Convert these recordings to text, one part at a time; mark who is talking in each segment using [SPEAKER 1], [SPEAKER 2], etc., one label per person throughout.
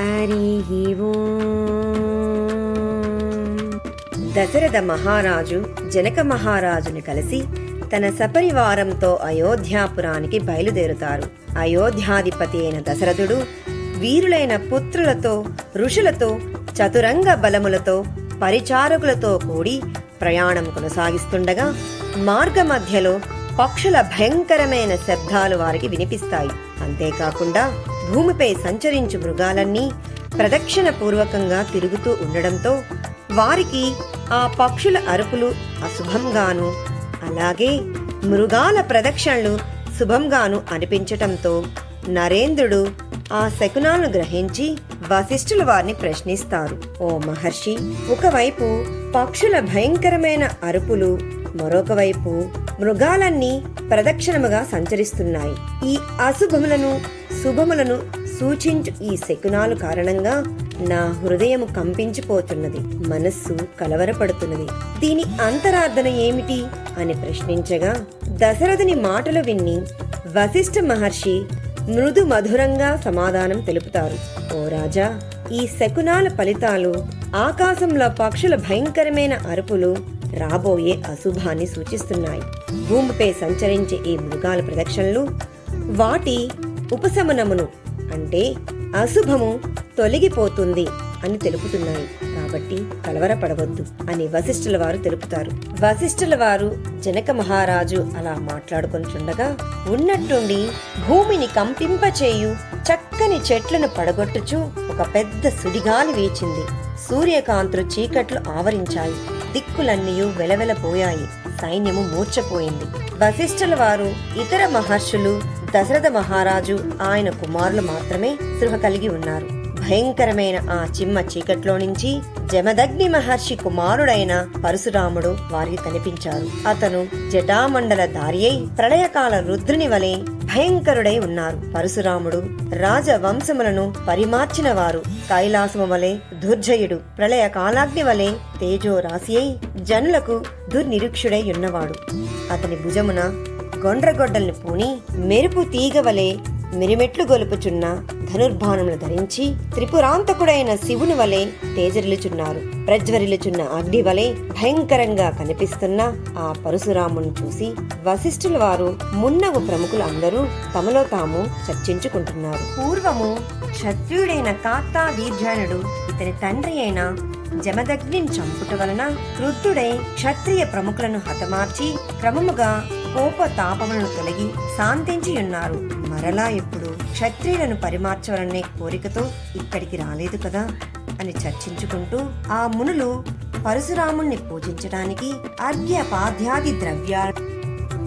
[SPEAKER 1] హరి దశరథ మహారాజు జనక మహారాజుని కలిసి తన సపరివారంతో అయోధ్యాపురానికి బయలుదేరుతారు. అయోధ్యాధిపతి అయిన దశరథుడు వీరులైన పుత్రులతో ఋషులతో చతురంగ బలములతో పరిచారకులతో కూడి ప్రయాణం కొనసాగిస్తుండగా మార్గమధ్యలో పక్షుల భయంకరమైన శబ్దాలు వారికి వినిపిస్తాయి. అంతేకాకుండా భూమిపై సంచరించు మృగాలన్నీ ప్రదక్షిణ పూర్వకంగా తిరుగుతూ ఉండడంతో వారికి ఆ పక్షుల అరుపులు అశుభంగాను అలాగే మృగాల ప్రదక్షిణలు శుభంగాను అనిపించటంతో నరేంద్రుడు ఆ శకునాలను గ్రహించి వశిష్ఠుల వారిని ప్రశ్నిస్తారు. ఓ మహర్షి ఒకవైపు పక్షుల భయంకరమైన అరుపులు మరొక వైపు మృగాలన్నీ ప్రదక్షిణముగా సంచరిస్తున్నాయి. ఈ అశుభములను శుభములను సూచించు ఈ శకునాలు కారణంగా నా హృదయం కంపించిపోతున్నది మనస్సు కలవరపడుతున్నది. దీని అంతరార్థన ఏమిటి అని ప్రశ్నించగా దశరథుని మాటలు విన్ని వశిష్ఠ మహర్షి మృదు మధురంగా సమాధానం తెలుపుతారు. ఓ రాజా ఈ శకునాల ఫలితాలు ఆకాశంలో పక్షుల భయంకరమైన అరుపులు రాబోయే అశుభాన్ని సూచిస్తున్నాయి. భూమిపై సంచరించే ఈ మృగాల ప్రదక్షిణలు వాటి ఉపశమనమును అంటే అశుభము తొలగిపోతుంది అని తెలుపుతున్నాయి. కాబట్టి కలవరపడవద్దు అని వశిష్ఠుల వారు తెలుపుతారు. వశిష్ఠుల వారు జనక మహారాజు అలా మాట్లాడుకొనిచుండగా ఉన్నట్టుండి భూమిని కంపింపచేయు చక్కని చెట్లను పడగొట్టుచు ఒక పెద్ద సుడిగాలి వీచింది. సూర్యకాంతులు చీకట్లు ఆవరించాయి. దిక్కులన్నీ వెలవెలపోయాయి. సైన్యము మూర్చపోయింది వశిష్ఠుల వారు ఇతర మహర్షులు దశరథ మహారాజు ఆయన కుమారులు మాత్రమే స్పృహ కలిగి ఉన్నారు. భయంకరమైన ఆ చిమ్మ చీకట్లో నుంచి జమదగ్ని మహర్షి కుమారుడైన పరశురాముడు వారికి కనిపించారు. అతను జటామండల దారి అయి ప్రళయకాల రుద్రుని వలె భయంకరుడై ఉన్నారు. పరశురాముడు రాజవంశములను పరిమార్చిన వారు కైలాసము వలె దుర్జయుడు ప్రళయ కాలాగ్ని వలె తేజో రాశి అయి జనులకు దుర్నిరీక్షుడై ఉన్నవాడు. అతని భుజమున గొండ్రగొడ్డల్ని పూని మెరుపు తీగవలే మిరిమెట్లు గొలుపుచున్న ధనుర్బాణములు ధరించి త్రిపురాంతకుడైన శివుని వలె తేజరిలుచున్నారు ప్రజ్వరిలుచున్న అగ్ని వలె భయంకరంగా కనిపిస్తున్న ఆ పరశురామును చూసి వశిష్ఠుల వారు మున్నగు ప్రముఖులు అందరూ తమలో తాము చర్చించుకుంటున్నారు. పూర్వము క్షత్రియుడైన కాతా దీర్ఘానుడు ఇతని తండ్రి అయిన జమదగ్నిని చంపుట వలన క్రుద్ధుడై క్షత్రియ ప్రముఖులను హతమార్చి క్రమముగా కోప తాపములను తొలగి శాంతించియున్నారు. మరలా ఎప్పుడు క్షత్రియులను పరిమార్చవలనే కోరికతో ఇక్కడికి రాలేదు కదా అని చర్చించుకుంటూ ఆ మునులు పరశురాముణ్ణి పూజించడానికి అర్ఘ్యపాధ్యాది ద్రవ్యాలు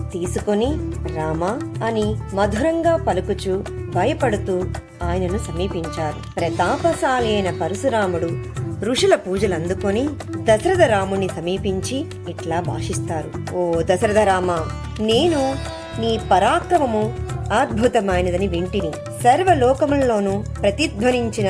[SPEAKER 1] తీసుకొని రామ అని మధురంగా పలుకుచు భయపడుతూ ఆయనను సమీపించారు. ప్రతాపశాలి అయిన పరశురాముడు ఋషుల పూజలు అందుకొని దశరథ రాముని సమీపించి ఇట్లా భాషిస్తారు. ఓ దశరథ రామ నేను నీ పరాక్రమము అద్భుతమైనదని వింటిని. సర్వలోకముల్లోనూ ప్రతిధ్వనించిన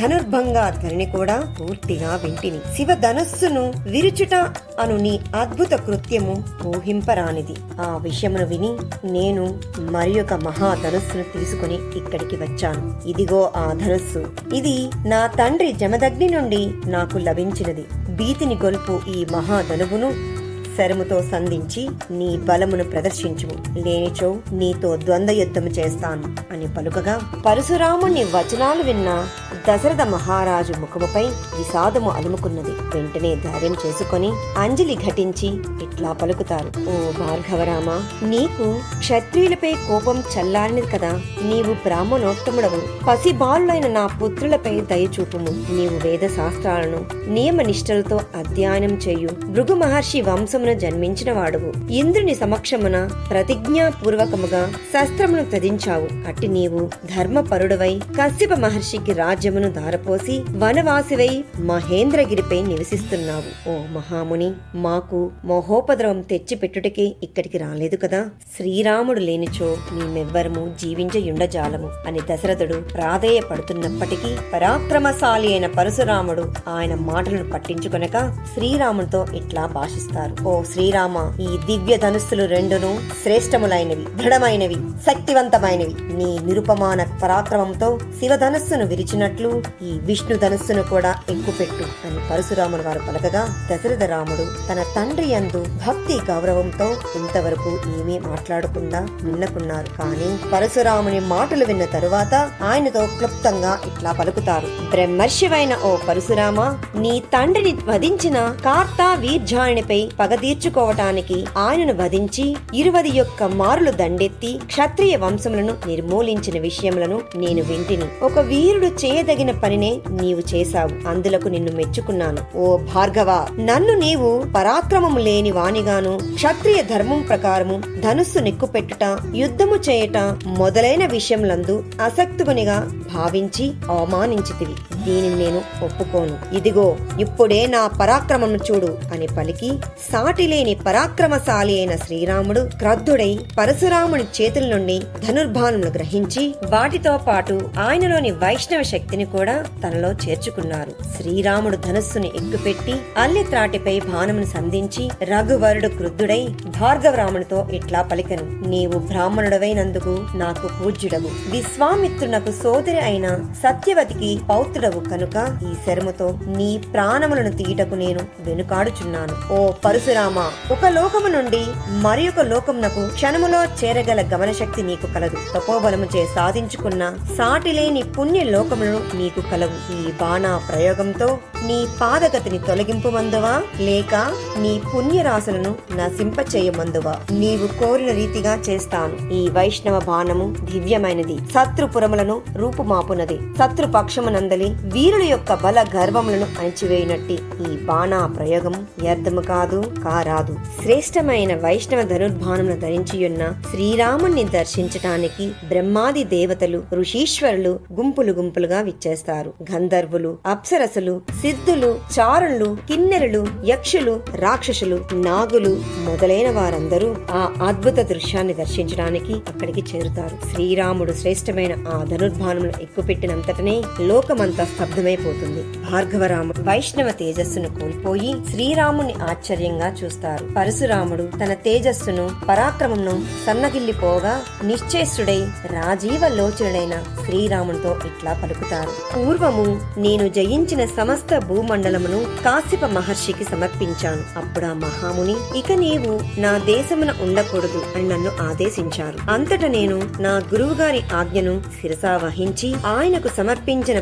[SPEAKER 1] ధనుర్భంగా ధ్వని కూడా పూర్తిగా వింటిని. శివ ధనస్సును విరుచుట అను నీ అద్భుత కృత్యము ఊహింపరానిది. ఆ విషయమును విని నేను మరి ఒక మహాధనుస్సును తీసుకుని ఇక్కడికి వచ్చాను. ఇదిగో ఆ ధనుస్సు. ఇది నా తండ్రి జమదగ్ని నుండి నాకు లభించినది. భీతిని గొల్పు ఈ మహాధనువును శరముతో సంధించి నీ బలమును ప్రదర్శించుము. లేనిచో నీతో ద్వంద్వ యుద్ధము చేస్తాను అని పలుకగా పరశురాముని వచనాలు విన్న దశరథ మహారాజు ముఖముపై విషాదము అలుముకున్నది. వెంటనే ధైర్యం చేసుకొని అంజలి ఘటించి ఇట్లా పలుకుతారు. ఓ భార్గవరామ నీకు క్షత్రియులపై కోపం చల్లారినది కదా. నీవు బ్రాహ్మణోత్తముడవు. పసిబాలులైన నా పుత్రులపై దయచూపుము నీవు వేద శాస్త్రాలను నియమ నిష్టలతో అధ్యయనం చేయు. భృగు మహర్షి వంశం వంశమున జన్మించిన వాడువు ఇంద్రుని సమక్షమున ప్రతిజ్ఞాపూర్వకముగా శస్త్రమును త్యజించావు అట్టి నీవు ధర్మపరుడవై కశ్యప మహర్షికి రాజ్యమును దారపోసి వనవాసివై మహేంద్రగిరిపై నివసిస్తున్నావు. ఓ మహాముని మాకు మహోపద్రవం తెచ్చిపెట్టుటకే ఇక్కడికి రాలేదు కదా? శ్రీరాముడు లేనిచో మేమెవ్వరము జీవించయుండజాలము అని దశరథుడు ప్రాధేయపడుతున్నప్పటికీ పరాక్రమశాలి అయిన పరశురాముడు ఆయన మాటలను పట్టించుకొనక శ్రీరాముడితో ఇట్లా భాషిస్తారు. ఓ ఓ శ్రీరామ ఈ దివ్య ధనుస్సులు రెండును శ్రేష్టములైనవి దృఢమైనవి శక్తివంతమైనవి. నీ నిరుపమాన పరాక్రమంతో శివధనస్సును విరిచినట్లు ఈ విష్ణు ధనుస్సును కూడా ఎక్కుపెట్టు అని పరశురాములు వారు పలకగా దశరథ రాముడు తన తండ్రి యందు భక్తి గౌరవంతో ఇంతవరకు ఏమీ మాట్లాడకుండా విన్నకున్నారు కానీ పరశురాముని మాటలు విన్న తరువాత ఆయనతో క్లుప్తంగా ఇట్లా పలుకుతారు. బ్రహ్మర్షివైన ఓ పరశురామ నీ తండ్రిని వధించిన కార్తా వీర్జాయనిపై పగ తీర్చుకోవటానికి ఆయనను వధించి ఇరువది యొక్క మారులు దండెత్తి క్షత్రియ వంశములను నిర్మూలించిన విషయములను నేను వింటిని. ఒక వీరుడు చేయదగిన పనినే నీవు చేశావు. అందులకు నిన్ను మెచ్చుకున్నాను. ఓ భార్గవ నన్ను నీవు పరాక్రమము లేని వానిగాను క్షత్రియ ధర్మం ప్రకారము ధనుస్సు నెక్కుపెట్టుట యుద్ధము చేయట మొదలైన విషయములందు అసక్తునిగా భావించి అవమానించితివి. దీనిని నేను ఒప్పుకోను. ఇదిగో ఇప్పుడే నా పరాక్రమం చూడు అని పలికి సాటిలేని పరాక్రమశాలి అయిన శ్రీరాముడు క్రద్ధుడై పరశురాముని చేతుల నుండి ధనుర్బాణములు గ్రహించి వాటితో పాటు ఆయనలోని వైష్ణవ శక్తిని కూడా తనలో చేర్చుకున్నారు. శ్రీరాముడు ధనుస్సుని ఎక్కుపెట్టి అల్లె త్రాటిపై బాణమును సంధించి రఘువరుడు క్రుద్ధుడై భార్గవరామునితో ఇట్లా పలికను. నీవు బ్రాహ్మణుడవైనందుకు నాకు పూజ్యుడవు. విశ్వామిత్రునకు సోదరి అయిన సత్యవతికి పౌత్రుడు పౌత్రుడవు కనుక ఈ శరముతో నీ ప్రాణములను తీయటకు నేను వెనుకాడుచున్నాను. ఓ పరశురామ ఒక లోకము నుండి మరి ఒక లోకమునకు క్షణములో చేరగల గమనశక్తి నీకు కలదు. తపోబలము చే సాధించుకున్న సాటిలేని పుణ్య లోకములను నీకు కలవు. ఈ బాణ ప్రయోగంతో నీ పాదగతిని తొలగింపు మందువా లేక నీ పుణ్యరాశులను నశింపచేయమందువా? నీవు కోరిన రీతిగా చేస్తాను. ఈ వైష్ణవ బాణము దివ్యమైనది. శత్రుపురములను రూపుమాపునది. శత్రుపక్షమునందలి వీరుల యొక్క బల గర్వములను అణిచివేయినట్టి ఈ బాణా ప్రయోగం వ్యర్థము కాదు కారాదు. శ్రేష్టమైన వైష్ణవ ధనుర్బాణమును ధరించియున్న శ్రీరాముణ్ణి దర్శించటానికి బ్రహ్మాది దేవతలు ఋషీశ్వరులు గుంపులు గుంపులుగా విచ్చేస్తారు. గంధర్వులు అప్సరసులు సిద్ధులు చారుణులు కిన్నెరులు యక్షులు రాక్షసులు నాగులు మొదలైన వారందరూ ఆ అద్భుత దృశ్యాన్ని దర్శించడానికి అక్కడికి చేరుతారు. శ్రీరాముడు శ్రేష్టమైన ఆ ధనుర్బాణమును ఎక్కుపెట్టినంతటనే లోకమంతా స్తబ్దమైపోతుంది. భార్గవరాముడు వైష్ణవ తేజస్సును కోల్పోయి శ్రీరాముని ఆశ్చర్యంగా చూస్తారు. పరశురాముడు తన తేజస్సును పరాక్రమంను సన్నగిల్లిపోగా నిశ్చేష్టుడై రాజీవ లోచనుడైన శ్రీరామునితో ఇట్లా పలుకుతారు. పూర్వము నేను జయించిన సమస్త భూమండలమును కాశ్యప మహర్షికి సమర్పించాను. అప్పుడు ఆ మహాముని ఇక నీవు నా దేశమున ఉండకూడదు అని నన్ను ఆదేశించారు. అంతట నేను నా గురువు గారి ఆజ్ఞను శిరసా వహించి ఆయనకు సమర్పించిన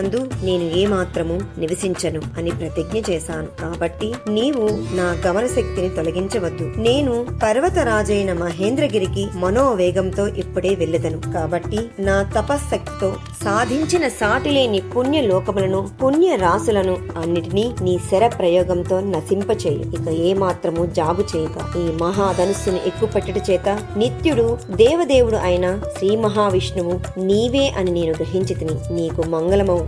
[SPEAKER 1] నందు నేను ఏమాత్రము నివసించను అని ప్రతిజ్ఞ చేశాను. కాబట్టి నీవు నా గమన శక్తిని తొలగించవద్దు. నేను పర్వతరాజైన మహేంద్రగిరికి మనోవేగంతో ఇప్పుడే వెళ్ళదను. కాబట్టి నా తపశ్శక్తితో సాధించిన సాటిలేని పుణ్య లోకములను పుణ్య రాసులను అన్నిటినీ నీ శర ప్రయోగంతో నశింపచేయు. ఇక ఏ మాత్రము జాబు చేయక. ఈ మహాధనుస్సును ఎక్కుపెట్టట చేత నిత్యుడు దేవదేవుడు అయిన శ్రీ మహావిష్ణువు నీవే అని నేను గ్రహించితిని. నీకు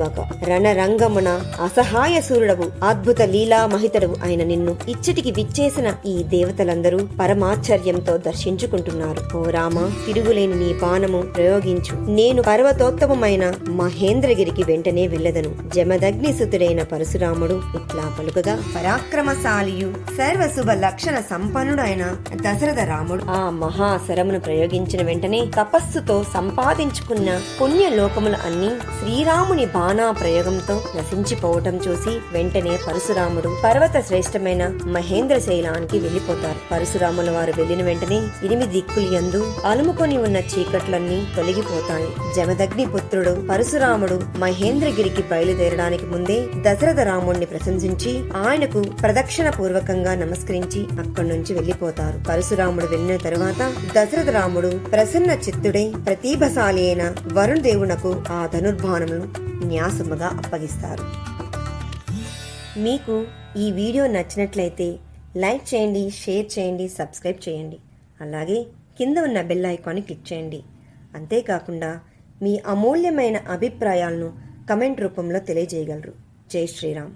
[SPEAKER 1] మంగళమవుగాక రణరంగమున అసహాయ సూర్యుడవు అద్భుత లీలా మహితడవు అయిన నిన్ను ఇచ్చటికి విచ్చేసిన ఈ దేవతలందరూ పరమాశ్చర్యంతో దర్శించుకుంటున్నారు. ఓ రామ తిరుగులేని నీ పానము ప్రయోగించు. నేను పర్వతోత్తమమైన మహేంద్రగిరికి వెంటనే వెళ్ళదను. జమదగ్నిసుతుడైన పరశురాముడు ఇట్లా పలుకగా పరాక్రమశాలియు సర్వశుభ లక్షణ సంపన్నుడైన దశరథ రాముడు. ఆ మహాశరమును ప్రయోగించిన వెంటనే తపస్సుతో సంపాదించుకున్న పుణ్య లోకములు అన్ని శ్రీరాముని బాణ ప్రయోగంతో నశించిపోవటం చూసి వెంటనే పరశురాముడు పర్వత శ్రేష్టమైన మహేంద్ర శైలానికి వెళ్ళిపోతారు పరశురాముల వారు వెళ్ళిన వెంటనే ఎనిమిది దిక్కులు యందు అలుముకొని ఉన్న చీకట్లన్నీ తొలగిపోతాయి. జమదగ్ని పుత్రుడు పరశురాముడు మహేంద్రగిరికి బయలుదేరడానికి ముందే దశరథ రాముణ్ణి ప్రశంసించి ఆయనకు ప్రదక్షిణ పూర్వకంగా నమస్కరించి అక్కడి నుంచి వెళ్ళిపోతారు పరశురాముడు వెళ్ళిన తరువాత దశరథ రాముడు ప్రసన్న చిత్తుడై ప్రతిభశాలి అయిన వరుణ్ దేవునకు ఆ ధనుర్బాణమును న్యాసముగా అప్పగిస్తారు. మీకు ఈ వీడియో నచ్చినట్లయితే లైక్ చేయండి షేర్ చేయండి సబ్స్క్రైబ్ చేయండి. అలాగే కింద ఉన్న బెల్ ఐకాన్ని క్లిక్ చేయండి. అంతేకాకుండా మీ అమూల్యమైన అభిప్రాయాలను కమెంట్ రూపంలో తెలియజేయగలరు. జై శ్రీరామ్.